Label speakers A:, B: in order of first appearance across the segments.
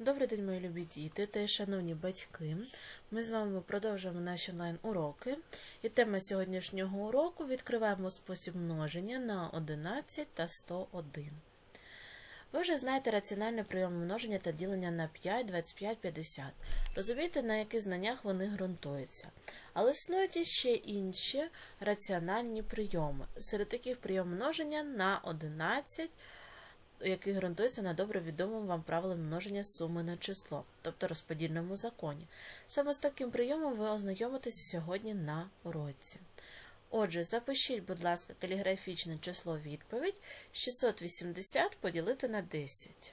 A: Добрий день, мої любі діти та шановні батьки. Ми з вами продовжуємо наші онлайн-уроки. І тема сьогоднішнього уроку відкриваємо спосіб множення на 11 та 101. Ви вже знаєте раціональний прийом множення та ділення на 5, 25, 50. Розумієте, на яких знаннях вони ґрунтуються. Але існують ще інші раціональні прийоми. Серед таких прийом множення на 11 який ґрунтується на добре відомому вам правилам множення суми на число, тобто розподільному законі. Саме з таким прийомом ви ознайомитеся сьогодні на уроці. Отже, запишіть, будь ласка, каліграфічне число відповідь 680 поділити на 10.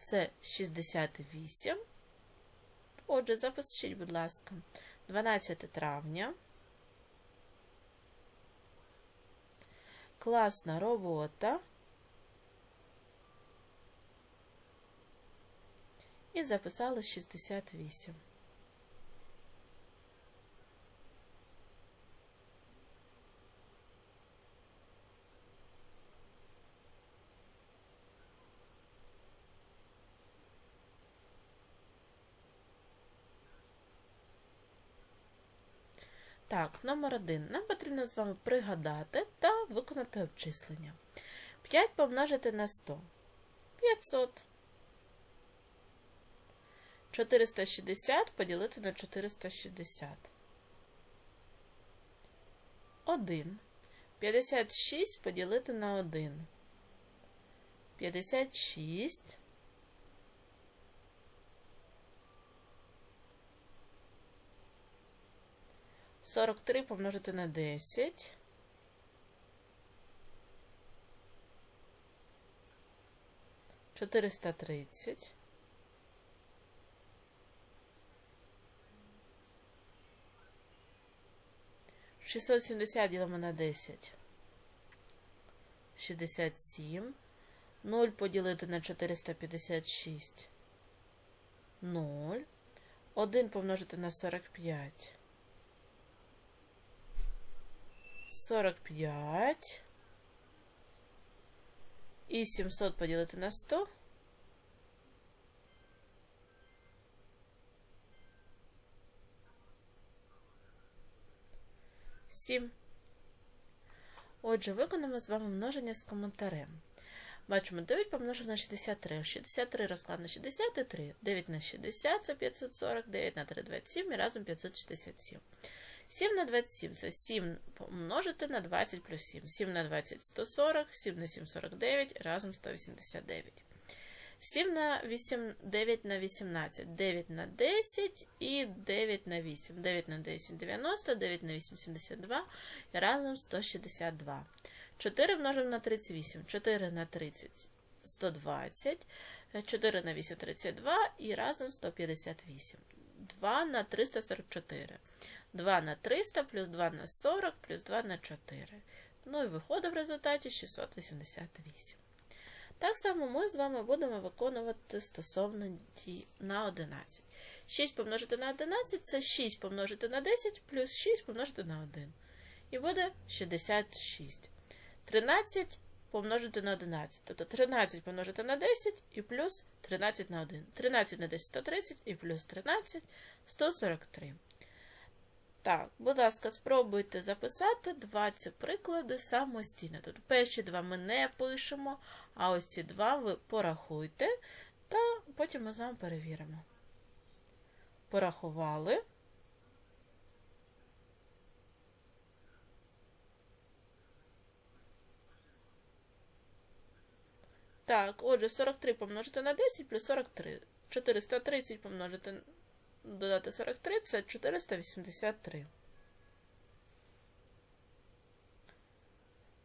A: Це 68. Отже, запишіть, будь ласка, 12 травня. Класна робота. І записали 68. Так, номер один. Нам потрібно з вами пригадати та виконати обчислення. 5 помножити на 100. 500. 460 поділити на 460. 1. 56 поділити на 1. 56. 43 помножити на 10. Чотириста тридцять. Шістсот сімдесят ділимо на десять. Шістдесят сім. Нуль поділити на чотириста п'ятдесят шість. Нуль. Один помножити на сорок п'ять. 45. І 700 поділити на 100. Сім. Отже, виконаємо з вами множення з коментарем. Бачимо 9 помножити на 63. 63 розклад на 63. 9 на 60 це 540, 9 на 3 27 і разом 567. 7 на 27 це 7 помножити на 20 плюс 7. 7 на 20 140, 7 на 7 49, разом 189. 7 на 8, 9 на 18, 9 на 10 і 9 на 8. 9 на 10 90, 9 на 8 72 і разом 162. 4 множимо на 38, 4 на 30 120, 4 на 8 32 і разом 158. 2 на 344. 2 на 300 плюс 2 на 40 плюс 2 на 4. Ну і виходить в результаті 688. Так само ми з вами будемо виконувати стосовно дій на 11. 6 помножити на 11 це 6 помножити на 10 плюс 6 помножити на 1. І буде 66. 13 помножити на 11. Тобто 13 помножити на 10 і плюс 13 на 1. 13 на 10 130 і плюс 13 143. Так, будь ласка, спробуйте записати 20 приклади самостійно. Тут перші два ми не пишемо, а ось ці два ви порахуйте, та потім ми з вами перевіримо. Порахували. Так, отже, 43 помножити на 10 плюс 43. 430 помножити додати 43 це 483.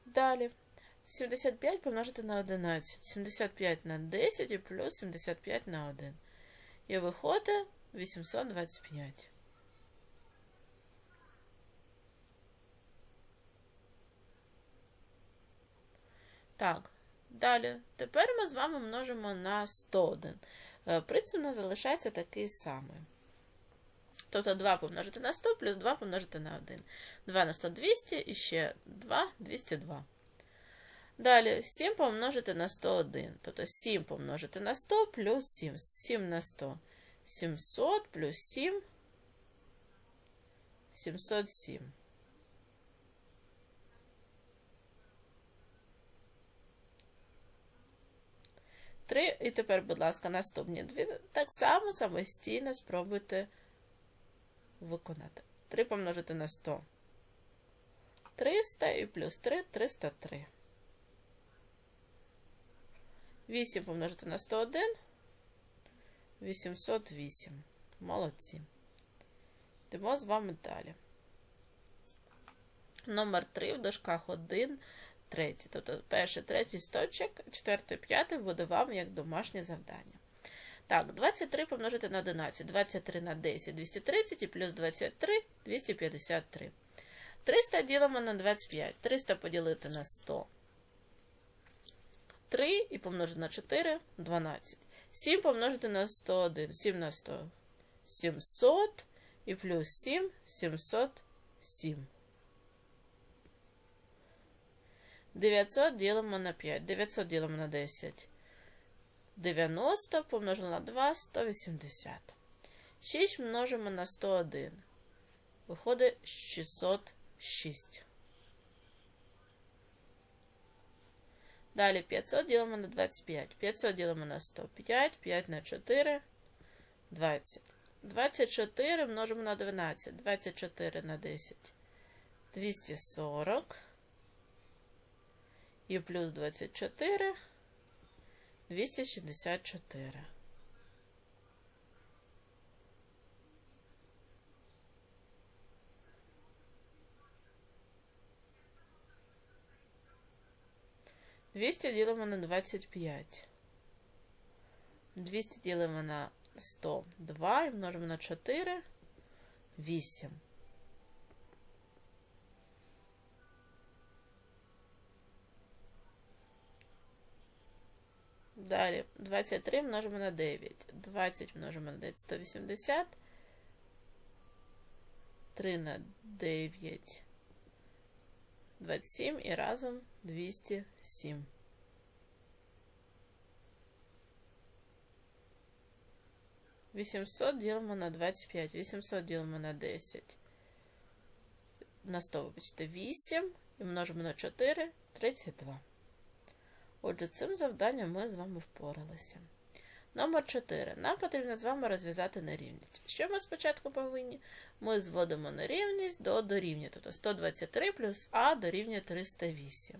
A: Далі. 75 помножити на 11. 75 на 10 і плюс 75 на 1. І виходить 825. Так, далі. Тепер ми з вами множимо на 101. Принцип у нас залишається такий самий. Тобто 2 помножити на 100 плюс 2 помножити на 1. 2 на 100 200 і ще 2 202. Далі 7 помножити на 101. Тобто 7 помножити на 100 плюс 7. 7 на 100. 700 плюс 7. 707. Три, і тепер, будь ласка, наступні дві. Так само самостійно спробуйте виконати. 3 помножити на 100. 300 і плюс 3 303. 8 помножити на 101. 808. Молодці. Йдемо з вами далі. Номер 3 в дошках 1, третій. Тобто перший, третій сточок, четвертий, п'ятий буде вам як домашнє завдання. Так, 23 помножити на 11, 23 на 10, 230 і плюс 23 253. 300 ділимо на 25. 300 поділити на 100. 3 і помножити на 4 12. 7 помножити на 101. 7 на 100. 700 і плюс 7 707. 900 ділимо на 5. 900 ділимо на 10. 90 помножимо на 2 180. 6 множимо на 101. Виходить 606. Далі 500 ділимо на 25. 500 ділимо на 105. 5 на 4 20. 24 множимо на 12. 24 на 10. 240. І плюс 24. 264. Двісті ділимо на 25. 200 ділимо на 102 і множимо на 4. 8. Далі 23 множимо на 9. 20 множимо на 9, 180. 3 на 9, 27 і разом 207. Вісімсот ділимо на 25, 800 ділимо на 10. На 100, вибачте, 8 і множимо на 4, 32. Отже, цим завданням ми з вами впоралися. Номер 4. Нам потрібно з вами розв'язати нерівність. Що ми спочатку повинні? Ми зводимо нерівність до дорівнює, тобто 123 плюс А дорівнює 308.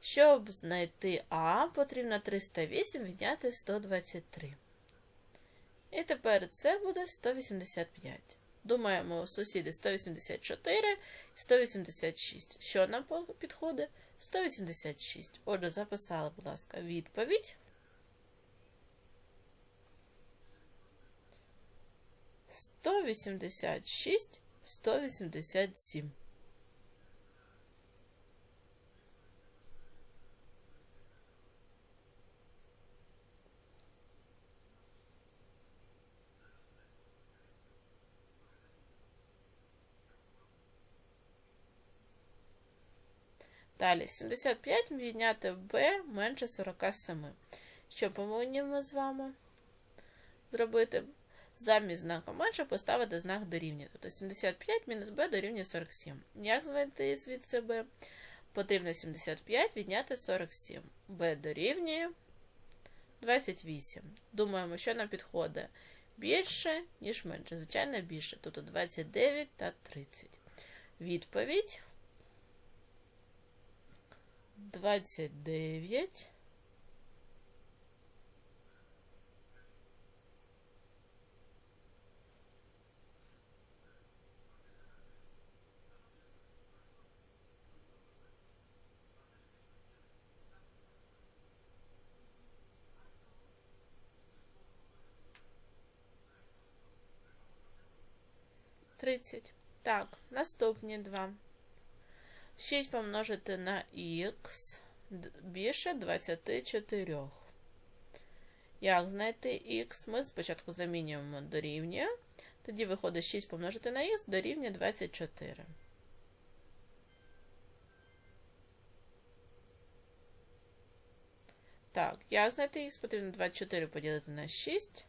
A: Щоб знайти А, потрібно 308 відняти 123. І тепер це буде 185. Думаємо, сусіди 184 186. Що нам підходить? 186. Отже, записали, будь ласка, відповідь. 186, 187. Далі 75 відняти b менше 47. Що повинні ми з вами зробити? Замість знака менше поставити знак дорівнює. Тобто 75 мінус b дорівнює 47. Як знайти звідси b? Потрібно 75 відняти 47. b дорівнює 28. Думаємо, що нам підходить більше, ніж менше. Звичайно, більше. Тобто 29 та 30. Відповідь. 29. Тридцять. Так, наступні два. 6 помножити на х більше 24. Як знайти х? Ми спочатку замінюємо дорівнює. Тоді виходить 6 помножити на х дорівнює 24. Так, як знайти х? Потрібно 24 поділити на 6.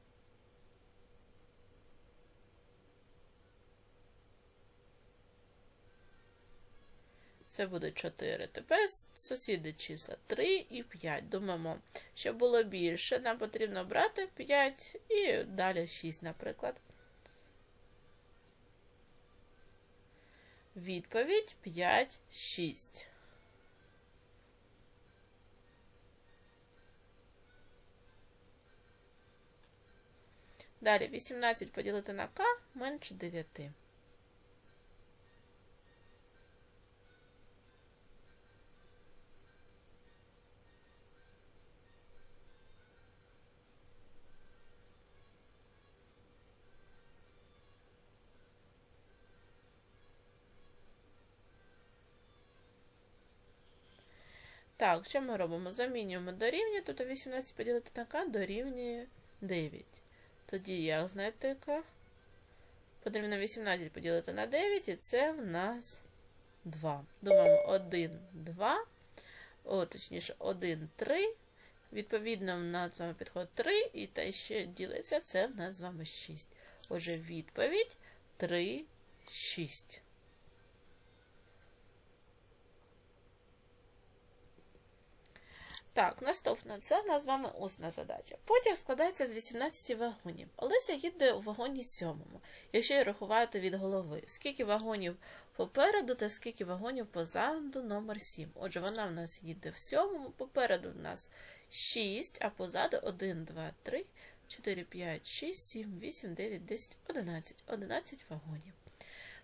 A: Це буде 4. Тепер сусіди числа 3 і 5. Думаємо, щоб було більше, нам потрібно брати 5 і далі 6, наприклад. Відповідь 5, 6. Далі 18 поділити на k менше 9. Так, що ми робимо? Замінюємо дорівнює, тобто 18 поділити на k дорівнює 9. Тоді як знайти k? Потрібно 18 поділити на 9, і це в нас 2. Думаємо 1, 2, о, точніше, 1, 3. Відповідно, в нас з вами підходить 3, і те, що ділиться, це в нас з вами 6. Отже, відповідь 3, 6. Так, наступне це в нас з вами усна задача. Потяг складається з 18 вагонів. Олеся їде у вагоні сьомому, якщо рахувати від голови. Скільки вагонів попереду та скільки вагонів позаду номер 7. Отже, вона в нас їде в сьомому, попереду в нас 6, а позаду 1, 2, 3, 4, 5, 6, 7, 8, 9, 10, 11. 11 вагонів.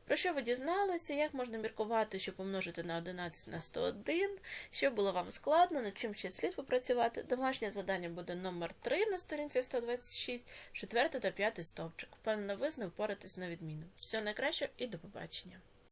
A: Про що ви дізналися, як можна міркувати, щоб помножити на 11 на 101, що було вам складно, над чим ще слід попрацювати. Домашнє завдання буде номер 3 на сторінці 126, 4 та 5 стовпчик. Впевнена, ви з ним впоратись на відміну. Всього найкращого і до побачення!